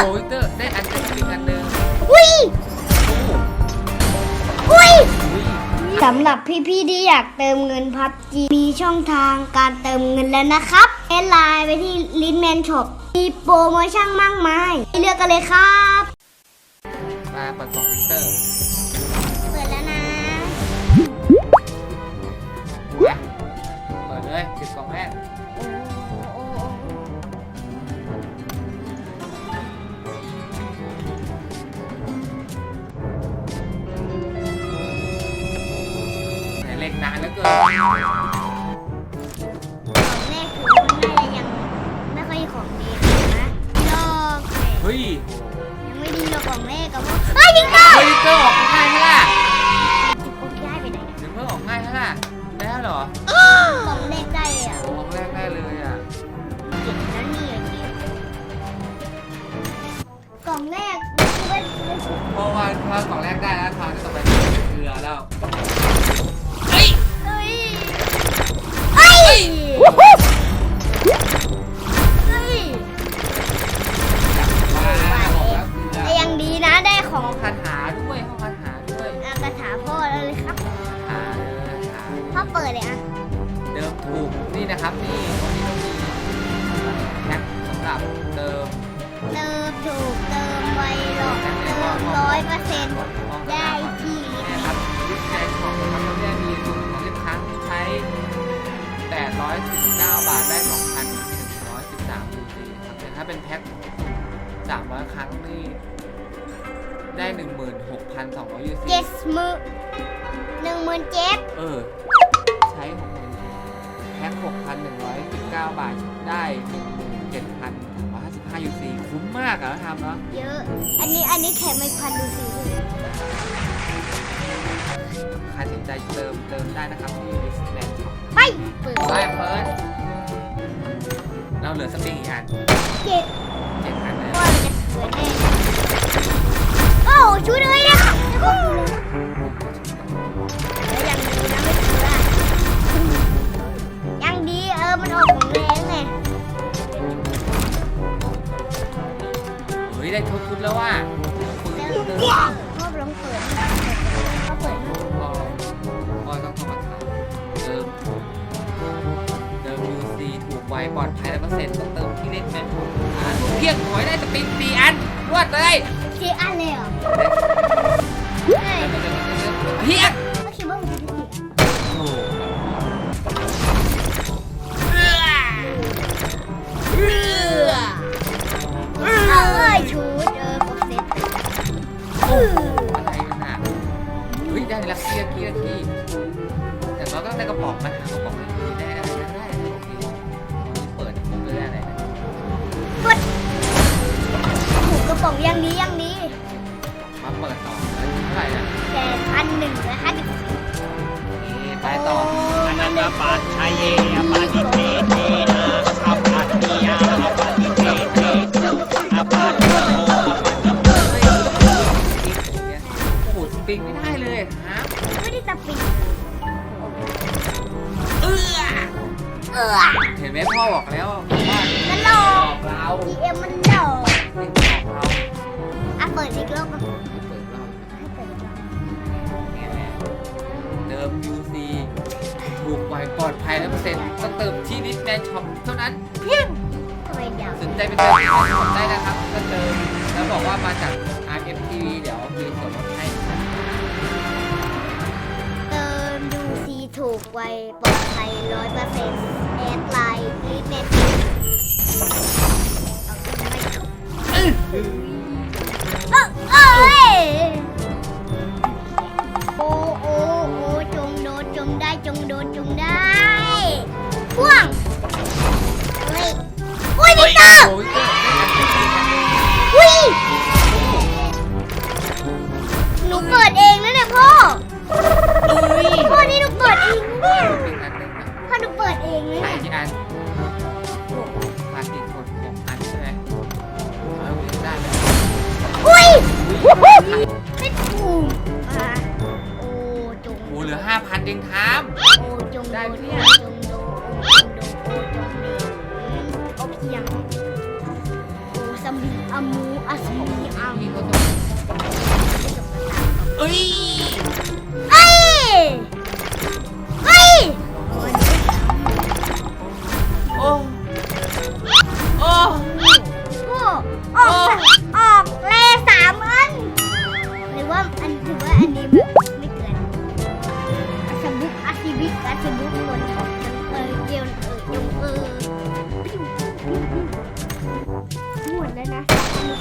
โอ้วิกเตอร์ได้อันเป็นอีกอันหนึ่งอุ้ยโอ้อุ้ยอุ้ยสำหรับพี่ๆที่อยากเติมเงินพับจีมีช่องทางการเติมเงินแล้วนะครับแอดไลน์ไปที่ลินแมนช็อปมีโปรโมชั่นมากมายให้เลือกกันเลยครับ มาเปิดกล่องวิกเตอร์ ของแรกถือว่ามันน่าจะยังไม่ค่อยของดีนะลอกแต่เฮ้ยยังไม่ดีหรอกของแรกกับว่าเฮ้ยวิกเตอร์เฮ้ยเตอร์ออกง่ายไหมล่ะโอ้ยย้ายไปไหนเนี่ยวิกเตอร์ออกง่ายไหมล่ะได้แล้วเหรอของแรกได้เลยอะของแรกได้เลยอะเจ็บแล้วนี่อะเจ็บกล่องแรกไม่ไม่เพราะว่าถ้ากล่องแรกได้แล้วทางจะต้องไปเป็นเกลือแล้ว ถูกนี่นะครับนี่วันนี้ต้องมีแพ็คสำหรับเติมเติมถูกเติมไวหรอกเติมร้อยเปอร์เซ็นต์ห้องได้ที่นี่ครับวิทยาของครับแล้วเนี่ยมีสูตรของสิบครั้งใช้ 819 บาทได้ 2,113ยูซีครับแต่ถ้าเป็นแพ็ค300 ครั้งนี่ได้ 16,200ยูซีเจ็ดมือหนึ่งหมื่นเจ็ดเออ ใช้ของมือแพ็ค 6,119 บาท ได้ 17,355ยูซีคุ้มมากอะทำเนาะเยอะ อันนี้อันนี้แถมอีกพันดูสิใครสนใจเติมเติมได้นะครับที่ลิสแนนช็อปไปเปิดไปเฟิร์สเราเหลือสปริงอีกอันเจ็ดเจ็ดอันนะว่ามันจะเกิดแน่โอ้ช่วยเลยนะ มันออกของแรงไงเฮ้ยได้ทุกชุดแล้วว่าปืนแล้วเติมพ่อลองเปิดพ่อเปิดพอพอต้องโทรมาถามเติมเติม UC ถูกไวปลอดภัยและเปอร์เซ็นต์ต้องเติมที่เล่นแมนถูกอ่านเพียงขอยได้สปริงสี่อันรวดเลยทีอันเลยเหรอ ใช่ เพียง เห็นไหมพ่อบอกแล้วว่ามันหลอหลกอกเรา GM มันหลอกเด็กหลอกเราอะเปิดอีกรอบก่อนเปิดเราให้เปิดอีกรอบเนี่ยแหละเติม UC ถูกไวปลอดภัยและเปอร์เซ็นต์ต้องเติมที่นิดแมนช็อปเท่านั้น เพียงทำไมยาวสนใจเป็นเติมที่แมนช็อปได้นะครับก็เติมแล้วบอกว่ามาจาก RMTV เดี๋ยวมีส่วนลดให้ ถูกไวปลอดภัยร้อยเปอร์เซ็นต์แอดไลน์ลิเมตเอาขึ้นไม่ถูกเอ้ยโอ้โอ้โอ้จงโดนจงได้จงโดนจงได้พ่วงเฮ้ยอุ้ยมิเตอร์ โอ้ยเตอร์ ปิดเองนะเนี่ยเป็นอันหนึ่งนะพ่อหนูเปิดเองนะขายเนี่ยกี่อันพลาสติกคนหกอันใช่ไหมร้อยหกสิบได้ไหมอุ้ยอุ้ยไม่ถูกอะโอ้จงโอ้เหลือห้าพันเองทาม โอ้จงได้โดไหมเนี่ย จงโดโอ้จงโดโอ้จงโดโอ้เพียงโอ้สมิอามูอัสมีอาพี่มูเขาจะเอ้ย เอ้ย โอ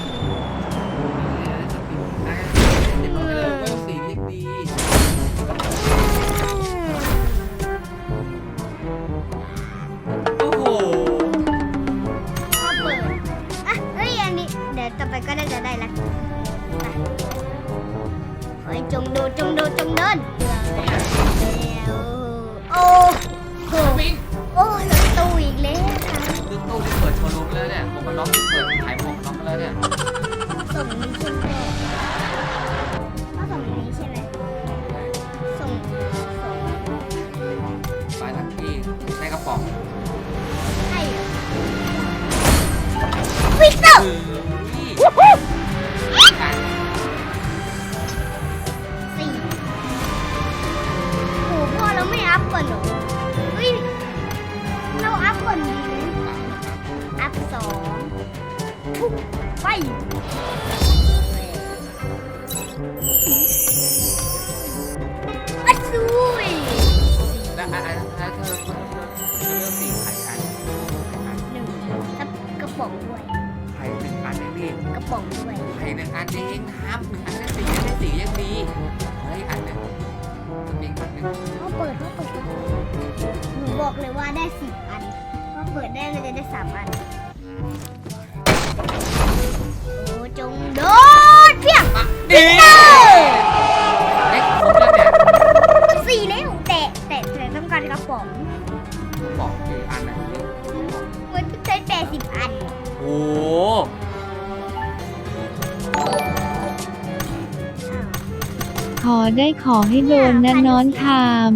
้โหพอเปิดอะเอ้ยอันนี้เดี๋ยวต่อไปก็น่าจะได้ละไปเฮ้ยจงดูจงดูจงเดิน เปิดโชว์รูมแล้วเนี่ยผมมาล็อกที่เปิดขายหมวกกันน็อกแล้วเนี่ยส่งนี้ใช่ไหมก็ส่งนี้ใช่ไหมส่งส่งไปทั้งที่ในกระป๋องให้เหรอวิกเตอร์ ไปอัดซุยแล้วอันอันอันเธอเธอเลือกสีไข่อันหนึ่งกับกระป๋องด้วยไข่หนึ่งอันเองดิกระป๋องด้วยไข่หนึ่งอันเองน้ำหนึ่งอันได้สีได้สียังดีเฮ้ยอันหนึ่งมีอันหนึ่งเขาเปิดเขาเปิดเขาเปิดหนูบอกเลยว่าได้สิบอันก็เปิดได้มันจะได้สามอัน ขอได้ขอให้โดนนะน้อนทาม